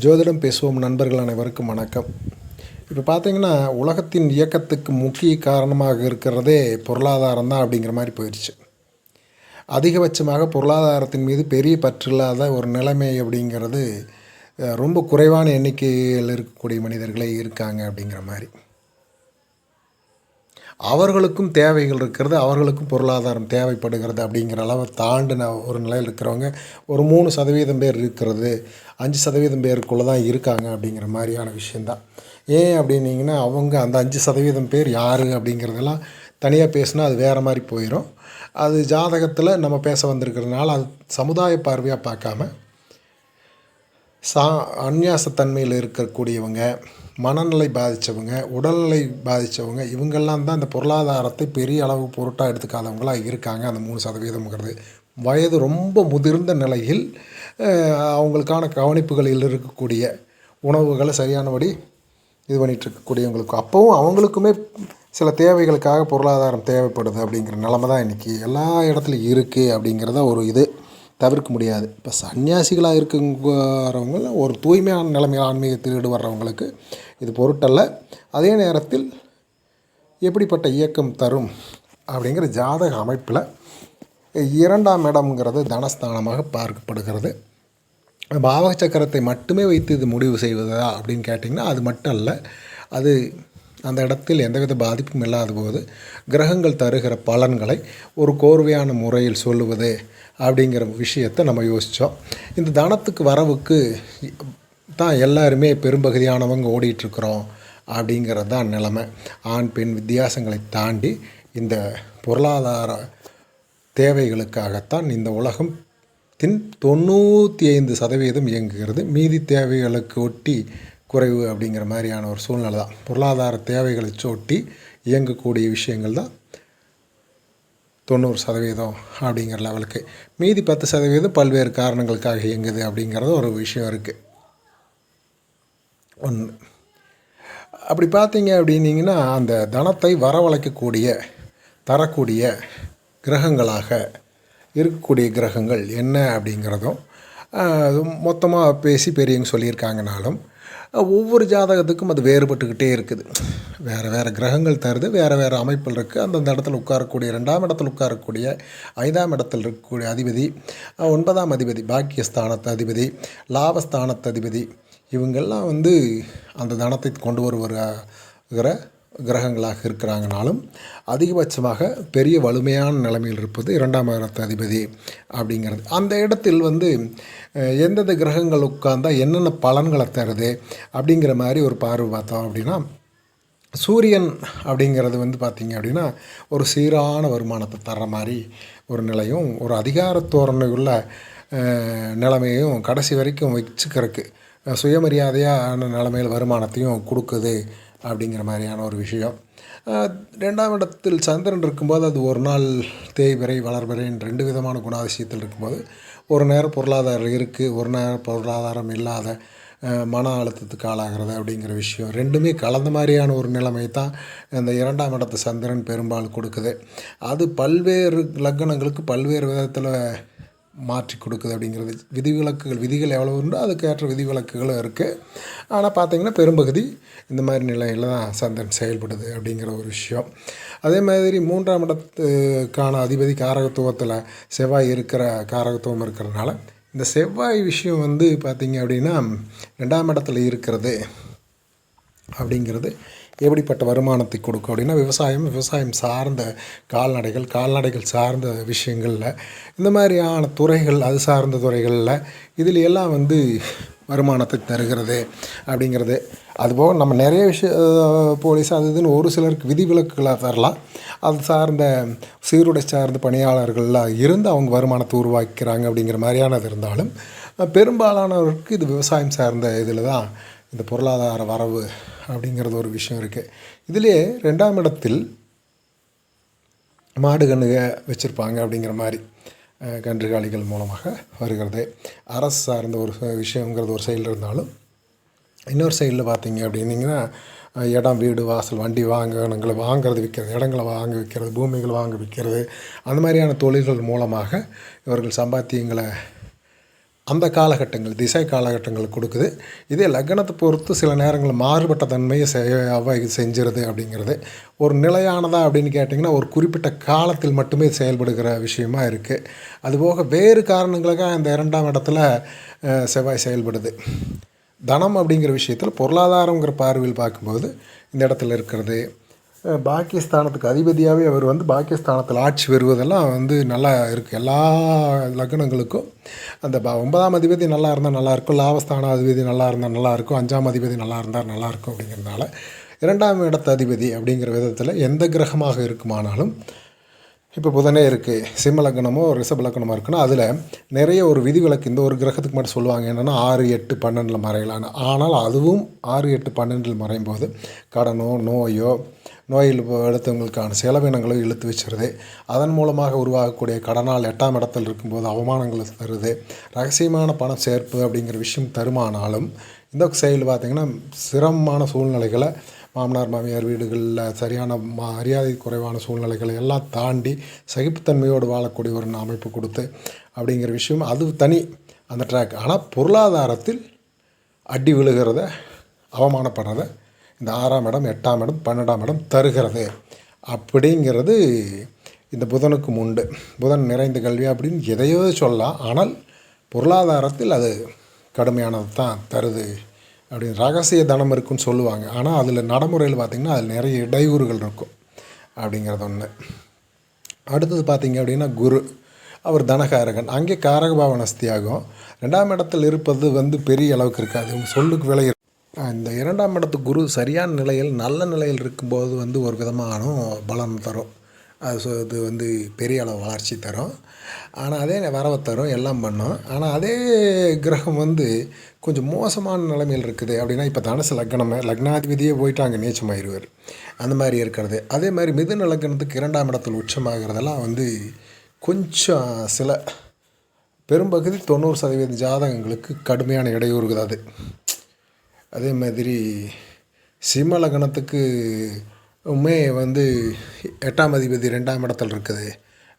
ஜோதிடம் பேசுவோம் நண்பர்கள் அனைவருக்கும் வணக்கம். இப்போ பார்த்தீங்கன்னா உலகத்தின் இயக்கத்துக்கு முக்கிய காரணமாக இருக்கிறதே பொருளாதாரம் தான் அப்படிங்கிற மாதிரி போயிடுச்சு அதிகபட்சமாக பொருளாதாரத்தின் மீது பெரிய பற்றில்லாத ஒரு நிலைமை அப்படிங்கிறது ரொம்ப குறைவான எண்ணிக்கையில் இருக்கக்கூடிய மனிதர்களே இருக்காங்க அப்படிங்கிற மாதிரி. அவர்களுக்கும் தேவைகள் இருக்கிறது அவர்களுக்கும் பொருளாதாரம் தேவைப்படுகிறது அப்படிங்கிற அளவை தாண்டின ஒரு நிலையில் இருக்கிறவங்க ஒரு மூணு சதவீதம் பேர் இருக்கிறது அஞ்சு சதவீதம் பேருக்குள்ளே தான் இருக்காங்க அப்படிங்கிற மாதிரியான விஷயந்தான். ஏன் அப்படின்னீங்கன்னா அவங்க அந்த அஞ்சு சதவீதம் பேர் யார் அப்படிங்கிறதெல்லாம் தனியாக பேசினா அது வேறு மாதிரி போயிடும் அது ஜாதகத்தில் நம்ம பேச வந்திருக்கிறதுனால அது சமுதாய பார்வையாக பார்க்காம சா அந்நியாசத்தன்மையில் இருக்கக்கூடியவங்க மனநிலை பாதித்தவங்க உடல்நிலை பாதித்தவங்க இவங்கெல்லாம் தான் இந்த பொருளாதாரத்தை பெரிய அளவு பொருட்டாக எடுத்துக்காதவங்களாக இருக்காங்க. அந்த மூணு சதவீதம்ங்கிறது வயது ரொம்ப முதிர்ந்த நிலையில் அவங்களுக்கான கவனிப்புகளில் இருக்கக்கூடிய உணவுகளை சரியானபடி இது பண்ணிகிட்டு இருக்கக்கூடியவங்களுக்கு. அப்போவும் அவங்களுக்குமே சில தேவைகளுக்காக பொருளாதாரம் தேவைப்படுது அப்படிங்கிற நிலமை தான் இன்றைக்கி எல்லா இடத்துலையும் இருக்குது அப்படிங்கிறத ஒரு இது. தவிர்க்க முடியாது. இப்போ சன்னியாசிகளாக இருக்கிறவங்க ஒரு தூய்மையான நிலைமையில் ஆன்மீகத்தில் ஈடுபடுறவங்களுக்கு இது பொருட்டல்ல. அதே நேரத்தில் எப்படிப்பட்ட இயக்கம் தரும் அப்படிங்கிற ஜாதக அமைப்பில் இரண்டாம் இடம்ங்கிறது தனஸ்தானமாக பார்க்கப்படுகிறது. பாவக சக்கரத்தை மட்டுமே வைத்து இது முடிவு செய்வதா அப்படின்னு கேட்டிங்கன்னா அது மட்டும் அல்ல. அது அந்த இடத்தில் எந்தவித பாதிப்பும் இல்லாத போது கிரகங்கள் தருகிற பலன்களை ஒரு கோர்வையான முறையில் சொல்லுவது அப்படிங்கிற விஷயத்தை நம்ம யோசித்தோம் இந்த தனத்துக்கு வரவுக்கு தான் எல்லாருமே பெரும்பகுதியானவங்க ஓடிட்டுருக்குறோம் அப்படிங்கிறது தான் நிலமை. ஆண் பெண் வித்தியாசங்களை தாண்டி இந்த பொருளாதார தேவைகளுக்காகத்தான் இந்த உலகம் தின் தொண்ணூற்றி ஐந்து சதவீதம் இயங்குகிறது. மீதி தேவைகளுக்கு ஒட்டி குறைவு அப்படிங்கிற மாதிரியான ஒரு சூழ்நிலை தான். பொருளாதார தேவைகளை சோட்டி இயங்கக்கூடிய விஷயங்கள் தான் தொண்ணூறு சதவீதம் அப்படிங்கிற லெவலுக்கு மீதி பத்து சதவீதம் பல்வேறு காரணங்களுக்காக இயங்குது அப்படிங்கிறது ஒரு விஷயம் இருக்குது ஒன்று அப்படி பார்த்தீங்க அப்படின்னீங்கன்னா அந்த தனத்தை வரவழைக்கக்கூடிய தரக்கூடிய கிரகங்களாக இருக்கக்கூடிய கிரகங்கள் என்ன அப்படிங்கிறதும் மொத்தமாக பேசி பெரியவங்க சொல்லியிருக்காங்கனாலும் ஒவ்வொரு ஜாதகத்துக்கும் அது வேறுபட்டுக்கிட்டே இருக்குது. வேறு வேறு கிரகங்கள் தருது வேறு வேறு அமைப்பில் இருக்குது அந்தந்த இடத்துல உட்காரக்கூடிய ரெண்டாம் இடத்துல உட்காரக்கூடிய ஐந்தாம் இடத்தில் இருக்கக்கூடிய அதிபதி ஒன்பதாம் அதிபதி பாக்கியஸ்தானத்து அதிபதி லாபஸ்தானத்து அதிபதி இவங்கெல்லாம் வந்து அந்த தனத்தை கொண்டு வருகிற கிரகங்களாக இருக்கிறாங்கனாலும் அதிகபட்சமாக பெரிய வலிமையான நிலைமையில் இருப்பது இரண்டாம் இடத்து அதிபதி அப்படிங்கிறது. அந்த இடத்தில் வந்து எந்தெந்த கிரகங்கள் உட்கார்ந்தால் என்னென்ன பலன்களை தருது அப்படிங்கிற மாதிரி ஒரு பார்வை பார்த்தோம் அப்படின்னா சூரியன் அப்படிங்கிறது வந்து பார்த்திங்க அப்படின்னா ஒரு சீரான வருமானத்தை தர்ற மாதிரி ஒரு நிலையும் ஒரு அதிகார தோரணையுள்ள உள்ள நிலைமையும் கடைசி வரைக்கும் வச்சுக்கிறதுக்கு சுயமரியாதையான நிலைமையில் வருமானத்தையும் கொடுக்குது அப்படிங்கிற மாதிரியான ஒரு விஷயம். ரெண்டாம் இடத்தில் சந்திரன் இருக்கும்போது அது ஒரு நாள் தேய்பிறை வளர்பிறைன்னு ரெண்டு விதமான குணாதிசயத்தில் இருக்கும்போது ஒரு நேரம் பொருளாதாரம் இருக்குது ஒரு நேரம் பொருளாதாரம் இல்லாத மன அழுத்தத்துக்கு ஆளாகிறது அப்படிங்கிற விஷயம். ரெண்டுமே கலந்த மாதிரியான ஒரு நிலைமை தான் இந்த இரண்டாம் இடத்து சந்திரன் பெரும்பாலும் கொடுக்குது. அது பல்வேறு லக்னங்களுக்கு பல்வேறு விதத்தில் மாற்றி கொடுக்குது அப்படிங்கிறது விதிவிலக்குகள் விதிகள் எவ்வளோ உண்டோ அதுக்கேற்ற விதிவிலக்குகளும் இருக்குது ஆனால் பார்த்திங்கன்னா பெரும்பகுதி இந்த மாதிரி நிலையில் தான் சந்திரன் செயல்படுது அப்படிங்கிற ஒரு விஷயம். அதே மாதிரி மூன்றாம் இடத்துக்கான அதிபதி காரகத்துவத்தில் செவ்வாய் இருக்கிற காரகத்துவம் இருக்கிறதுனால இந்த செவ்வாய் விஷயம் வந்து பார்த்திங்க அப்படின்னா ரெண்டாம் இடத்துல இருக்கிறது அப்படிங்கிறது எப்படிப்பட்ட வருமானத்தை கொடுக்கும் அப்படின்னா விவசாயம் விவசாயம் சார்ந்த கால்நடைகள் கால்நடைகள் சார்ந்த விஷயங்களில் இந்த மாதிரியான துறைகள் அது சார்ந்த துறைகளில் இதில் எல்லாம் வந்து வருமானத்தை தருகிறது அப்படிங்கிறது. அதுபோக நம்ம நிறைய விஷய போலீஸ் அது இதுன்னு ஒரு சிலருக்கு விதிவிலக்குகளாக தரலாம். அது சார்ந்த சீருடை சார்ந்த பணியாளர்கள்லாம் இருந்து அவங்க வருமானத்தை உருவாக்கிறாங்க அப்படிங்கிற மாதிரியானது இருந்தாலும் பெரும்பாலானவருக்கு இது விவசாயம் சார்ந்த இதில் தான் இந்த பொருளாதார வரவு அப்படிங்கிறது ஒரு விஷயம் இருக்குது இதிலே ரெண்டாம் இடத்தில் மாடு கண்ணுக வச்சுருப்பாங்க அப்படிங்கிற மாதிரி கன்றுகாலிகள் மூலமாக வருகிறது. அரசு சார்ந்த ஒரு விஷயங்கிறது ஒரு சைடில் இருந்தாலும் இன்னொரு சைடில் பார்த்தீங்க அப்படின்னீங்கன்னா இடம் வீடு வாசல் வண்டி வாங்கணுங்களை வாங்குறது விற்கிறது இடங்களை வாங்க விற்கிறது பூமிகளை வாங்க விற்கிறது அந்த மாதிரியான தொழில்கள் மூலமாக இவர்கள் சம்பாத்தியங்களை அந்த காலகட்டங்கள் திசை காலகட்டங்கள் கொடுக்குது. இதே லக்னத்தை பொறுத்து சில நேரங்களில் மாறுபட்ட தன்மையை செய் செஞ்சிருது அப்படிங்கிறது ஒரு நிலையானதா அப்படின்னு கேட்டிங்கன்னா ஒரு குறிப்பிட்ட காலத்தில் மட்டுமே செயல்படுகிற விஷயமா இருக்குது அதுபோக வேறு காரணங்களுக்காக அந்த இரண்டாம் இடத்துல செவ்வாய் செயல்படுது. தனம் அப்படிங்கிற விஷயத்தில் பொருளாதாரங்கிற பார்வையில் பார்க்கும்போது இந்த இடத்துல இருக்கிறது. பாக்கியஸ்தானத்துக்கு அதிபதியாகவே அவர் வந்து பாக்கியஸ்தானத்தில் ஆட்சி வருவதெல்லாம் வந்து நல்லா இருக்குது எல்லா லக்னங்களுக்கும் அந்த ப ஒன்பதாம் அதிபதி நல்லா இருந்தால் நல்லாயிருக்கும் லாபஸ்தான அதிபதி நல்லா இருந்தால் நல்லாயிருக்கும் அஞ்சாம் அதிபதி நல்லா இருந்தால் நல்லாயிருக்கும் அப்படிங்கிறதுனால இரண்டாம் இடத்த அதிபதி அப்படிங்கிற விதத்தில் எந்த கிரகமாக இருக்குமானாலும் இப்போ புதனே இருக்குது சிம்ம லக்னமோ ரிஷப லக்னமோ இருக்குன்னா அதில் நிறைய ஒரு விதிவிலக்கு இந்த ஒரு கிரகத்துக்கு மட்டும் சொல்லுவாங்க. என்னென்னா ஆறு எட்டு பன்னெண்டில் மறையலான்னு. ஆனால் அதுவும் ஆறு எட்டு பன்னெண்டில் மறையும் போது கடனோ நோயோ நோயில் எடுத்தவங்களுக்கான செலவினங்களும் இழுத்து வச்சுருது. அதன் மூலமாக உருவாகக்கூடிய கடனால் எட்டாம் இடத்தில் இருக்கும்போது அவமானங்களை தருது ரகசியமான பணம் சேர்ப்பு அப்படிங்கிற விஷயம் தருமானாலும் இந்த செயல் பார்த்திங்கன்னா சிரமமான சூழ்நிலைகளை மாமனார் மாமியார் வீடுகளில் சரியான மரியாதை குறைவான சூழ்நிலைகளை எல்லாம் தாண்டி சகிப்புத்தன்மையோடு வாழக்கூடிய ஒரு அமைப்பு கொடுத்து அப்படிங்கிற விஷயம். அது தனி அந்த ட்ராக் ஆனால் பொருளாதாரத்தில் அடி விழுகிறத அவமானப்படுறத இந்த ஆறாம் இடம் எட்டாம் இடம் பன்னெண்டாம் இடம் தருகிறது. அப்படிங்கிறது இந்த புதனுக்கும் உண்டு. புதன் நிறைந்த கல்வி அப்படின்னு எதையோ சொல்லலாம் ஆனால் பொருளாதாரத்தில் அது கடுமையானது தான் தருது அப்படின்னு ரகசிய தனம் இருக்குன்னு சொல்லுவாங்க. ஆனால் அதில் நடைமுறையில் பார்த்திங்கன்னா அதில் நிறைய இடையூறுகள் இருக்கும் அப்படிங்கிறது ஒன்று அடுத்தது பார்த்திங்க அப்படின்னா குரு. அவர் தனகாரகன். அங்கே காரகபாவனஸ்தி ஆகும் ரெண்டாம் இடத்தில் இருப்பது வந்து பெரிய அளவுக்கு இருக்காது. சொல்லுக்கு விலை இந்த இரண்டாம் இடத்து குரு சரியான நிலையில் நல்ல நிலையில் இருக்கும்போது வந்து ஒரு விதமான பலன் தரும். அது இது வந்து பெரிய அளவு வளர்ச்சி தரும். ஆனால் அதே வரவை தரும் எல்லாம் பண்ணும். ஆனால் அதே கிரகம் வந்து கொஞ்சம் மோசமான நிலைமையில் இருக்குது. அப்படின்னா இப்போ தனுசு லக்னமே லக்னாதிபதியே போயிட்டு அங்கே நீச்சமாயிருவார். அந்த மாதிரி இருக்கிறது. அதே மாதிரி மிதுன லக்னத்துக்கு இரண்டாம் இடத்தில் உச்சமாகிறதெல்லாம் வந்து கொஞ்சம் சில பெரும்பகுதி தொண்ணூறு சதவீத ஜாதகங்களுக்கு கடுமையான இடையூறுகள் அது. அதே மாதிரி சிம்ம லக்னத்துக்கு உமே வந்து எட்டாம் அதிபதி ரெண்டாம் இடத்துல இருக்குது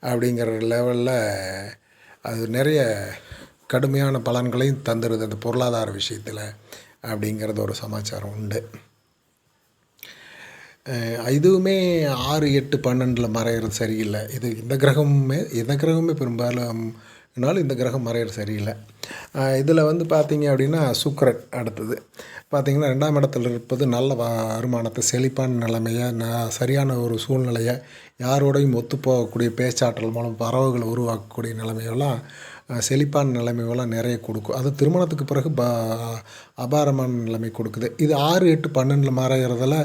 அப்படிங்கிற லெவலில் அது நிறைய கடுமையான பலன்களையும் தந்துடுது அந்த பொருளாதார விஷயத்தில் அப்படிங்கிறது ஒரு சமாச்சாரம் உண்டு. இதுவுமே ஆறு எட்டு பன்னெண்டில் மறையிறது சரியில்லை. இது இந்த கிரகமுமே இந்த கிரகமே பெரும்பாலும் இந்த கிரகம் மறையிறது சரியில்லை. இதில் வந்து பார்த்திங்க அப்படின்னா சுக்கரன் அடுத்தது. பார்த்திங்கன்னா ரெண்டாம் இடத்துல இருப்பது நல்ல வருமானத்தை செழிப்பான நிலைமையை ந சரியான ஒரு சூழ்நிலையை யாரோடையும் ஒத்து போகக்கூடிய பேச்சாற்றல் மூலம் பறவைகளை உருவாக்கக்கூடிய நிலைமையெல்லாம் செழிப்பான நிலைமைகள்லாம் நிறைய கொடுக்கும். அது திருமணத்துக்கு பிறகு ப அபாரமான நிலைமை கொடுக்குது. இது ஆறு எட்டு பன்னெண்டில் மறைகிறதுல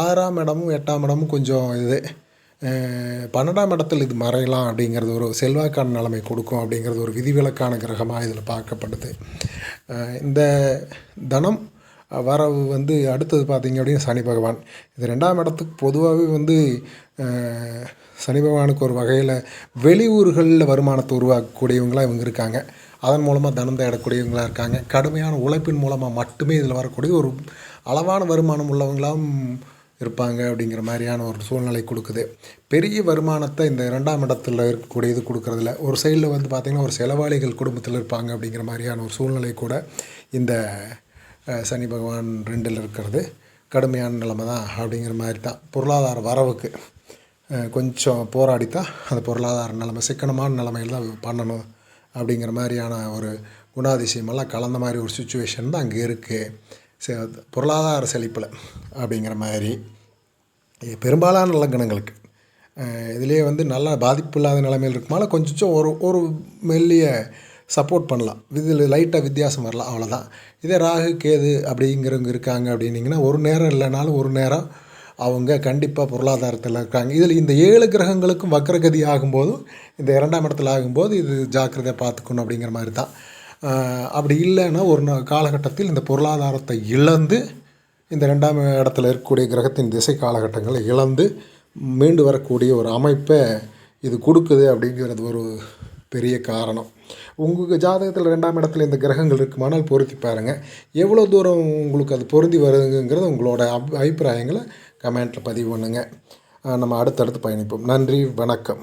ஆறாம் இடமும் எட்டாம் இடமும் கொஞ்சம் இது. பன்னெண்டாம் இடத்தில் இது மறையலாம் அப்படிங்கிறது ஒரு செல்வாக்கான நிலைமை கொடுக்கும் அப்படிங்கிறது ஒரு விதிவிலக்கான கிரகமாக இதில் பார்க்கப்படுது. இந்த தனம் வரவு வந்து அடுத்தது பார்த்திங்க அப்படின்னா சனி பகவான். இது ரெண்டாம் இடத்துக்கு பொதுவாகவே வந்து சனி பகவானுக்கு ஒரு வகையில் வெளியூர்களில் வருமானத்தை உருவாக்கக்கூடியவங்களாக இவங்க இருக்காங்க. அதன் மூலமாக தனம் தேடக்கூடியவங்களாக இருக்காங்க. கடுமையான உழைப்பின் மூலமாக மட்டுமே இதில் வரக்கூடிய ஒரு அளவான வருமானம் உள்ளவங்களாகவும் இருப்பாங்க அப்படிங்கிற மாதிரியான ஒரு சூழ்நிலை கொடுக்குது. பெரிய வருமானத்தை இந்த இரண்டாம் இடத்துல இருக்கக்கூடிய இது கொடுக்குறதில்ல. ஒரு சைடில் வந்து பார்த்திங்கன்னா ஒரு செலவாளிகள் குடும்பத்தில் இருப்பாங்க அப்படிங்கிற மாதிரியான ஒரு சூழ்நிலை கூட இந்த சனி பகவான் ரெண்டில் இருக்கிறது. கடுமையான நிலைமை தான் அப்படிங்கிற மாதிரி தான். பொருளாதார வரவுக்கு கொஞ்சம் போராடித்தான் அந்த பொருளாதார நிலைமை சிக்கனமான நிலைமையில் தான் பண்ணணும் அப்படிங்கிற மாதிரியான ஒரு குணாதிசயமெல்லாம் கலந்த மாதிரி ஒரு சுச்சுவேஷன் தான் அங்கே இருக்குது பொருளாதார செழிப்பில் அப்படிங்கிற மாதிரி. பெரும்பாலான லக்கணங்களுக்கு. இதுலேயே வந்து நல்லா பாதிப்பு இல்லாத நிலைமையில் இருக்குமால கொஞ்சம் ஒரு ஒரு மெல்லிய சப்போர்ட் பண்ணலாம். இதில் லைட்டாக வித்தியாசம் வரலாம் அவ்வளோதான் இதே ராகு கேது அப்படிங்கிறவங்க இருக்காங்க அப்படின்னிங்கன்னா ஒரு நேரம் இல்லைனாலும் ஒரு நேரம் அவங்க கண்டிப்பாக பொருளாதாரத்தில் இருக்காங்க. இதில் இந்த ஏழு கிரகங்களுக்கும் வக்கரகதி ஆகும்போதும் இந்த இரண்டாம் இடத்துல ஆகும்போது இது ஜாக்கிரதையாக பார்த்துக்கணும் அப்படிங்கிற மாதிரி தான் அப்படி இல்லைன்னா ஒரு காலகட்டத்தில் இந்த பொருளாதாரத்தை இழந்து இந்த ரெண்டாம் இடத்துல இருக்கக்கூடிய கிரகத்தின் திசை காலகட்டங்களை இழந்து மீண்டு வரக்கூடிய ஒரு அமைப்பை இது கொடுக்குது அப்படிங்கிறது ஒரு பெரிய காரணம். உங்கள் ஜாதகத்தில் ரெண்டாம் இடத்துல இந்த கிரகங்கள் இருக்குமானால் பொருத்தி பாருங்கள் எவ்வளோ தூரம் உங்களுக்கு அது பொருந்தி வருதுங்கிறது உங்களோட அப் அபிப்பிராயங்களை கமெண்ட்டில் பதிவு பண்ணுங்கள் நம்ம அடுத்தடுத்து பயணிப்போம். நன்றி வணக்கம்.